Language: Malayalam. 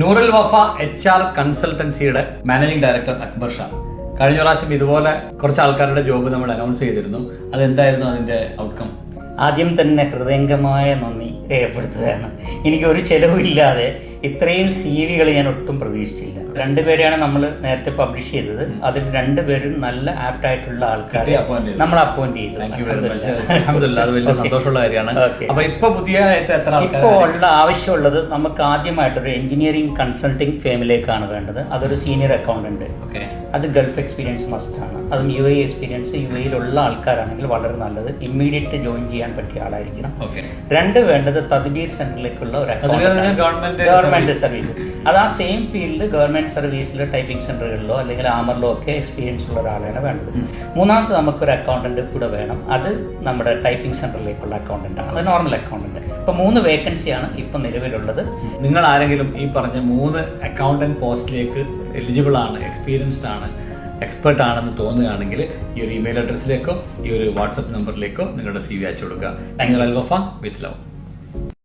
നൂറൽ വഫ എച്ച് ആർ കൺസൾട്ടൻസിയുടെ മാനേജിംഗ് ഡയറക്ടർ അക്ബർ ഷാ. കഴിഞ്ഞ പ്രാവശ്യം ഇതുപോലെ കുറച്ച് ആൾക്കാരുടെ ജോബ് നമ്മൾ അനൗൺസ് ചെയ്തിരുന്നു. അതെന്തായിരുന്നു അതിന്റെ ഔട്ട്കം ആദ്യം തന്നെ ഹൃദയംഗമായ നന്ദി രേഖപ്പെടുത്തുകയാണ്. എനിക്ക് ഒരു ചെലവില്ലാതെ ഇത്രയും സി വികൾ ഞാൻ ഒട്ടും പ്രതീക്ഷിച്ചില്ല. രണ്ടുപേരെയാണ് നമ്മൾ നേരത്തെ പബ്ലിഷ് ചെയ്തത്. അതിൽ രണ്ടുപേരും നല്ല ആപ്റ്റ് ആയിട്ടുള്ള ആൾക്കാരെ. നമ്മൾ അപ്പോയിന്റ് ചെയ്തു. സന്തോഷമുള്ള കാര്യമാണ്. അപ്പൊ ഇപ്പൊ പുതിയ ഇപ്പോൾ ഉള്ള ആവശ്യമുള്ളത് നമുക്ക് ആദ്യമായിട്ടൊരു എഞ്ചിനീയറിംഗ് കൺസൾട്ടിംഗ് ഫേമിലേക്കാണ് വേണ്ടത്. അതൊരു സീനിയർ അക്കൗണ്ടന്റ് അത് ഗൾഫ് എക്സ്പീരിയൻസ് മസ്റ്റ് ആണ്. അതും യു എ എക്സ്പീരിയൻസ് യു എയിലുള്ള ആൾക്കാരാണെങ്കിൽ വളരെ നല്ലത്. ഇമ്മീഡിയറ്റ് ജോയിൻ ചെയ്യാൻ പറ്റിയ ആളായിരിക്കണം. രണ്ട് വേണ്ടത് തദ്ബീർ സെന്ററിലേക്കുള്ള ഒരു government ഗവൺമെന്റ് സർവീസ് അത് ആ സെയിം ഫീൽഡ് ഗവൺമെന്റ് സർവീസിൽ ടൈപ്പിംഗ് സെന്ററുകളിലോ അല്ലെങ്കിൽ ആമറിലോ ഒക്കെ എക്സ്പീരിയൻസ് ഉള്ള ഒരാളാണ് വേണ്ടത്. മൂന്നാമത് നമുക്കൊരു അക്കൗണ്ടന്റ് കൂടെ വേണം. അത് നമ്മുടെ ടൈപ്പിംഗ് സെന്ററിലേക്കുള്ള അക്കൗണ്ടന്റ് ആണ്. അത് നോർമൽ അക്കൗണ്ടന്റ് ഇപ്പൊ മൂന്ന് വേക്കൻസിയാണ് ഇപ്പൊ നിലവിലുള്ളത്. നിങ്ങൾ ആരെങ്കിലും ഈ പറഞ്ഞ മൂന്ന് അക്കൗണ്ടന്റ് പോസ്റ്റിലേക്ക് എലിജിബിൾ ആണ് എക്സ്പീരിയൻസ്ഡ് ആണ് എക്സ്പെർട്ട് ആണെന്ന് തോന്നുകയാണെങ്കിൽ ഈ ഒരു ഇമെയിൽ അഡ്രസ്സിലേക്കോ ഈ ഒരു വാട്സപ്പ് നമ്പറിലേക്കോ നിങ്ങളുടെ സി വി അയച്ചു കൊടുക്കുക. With love.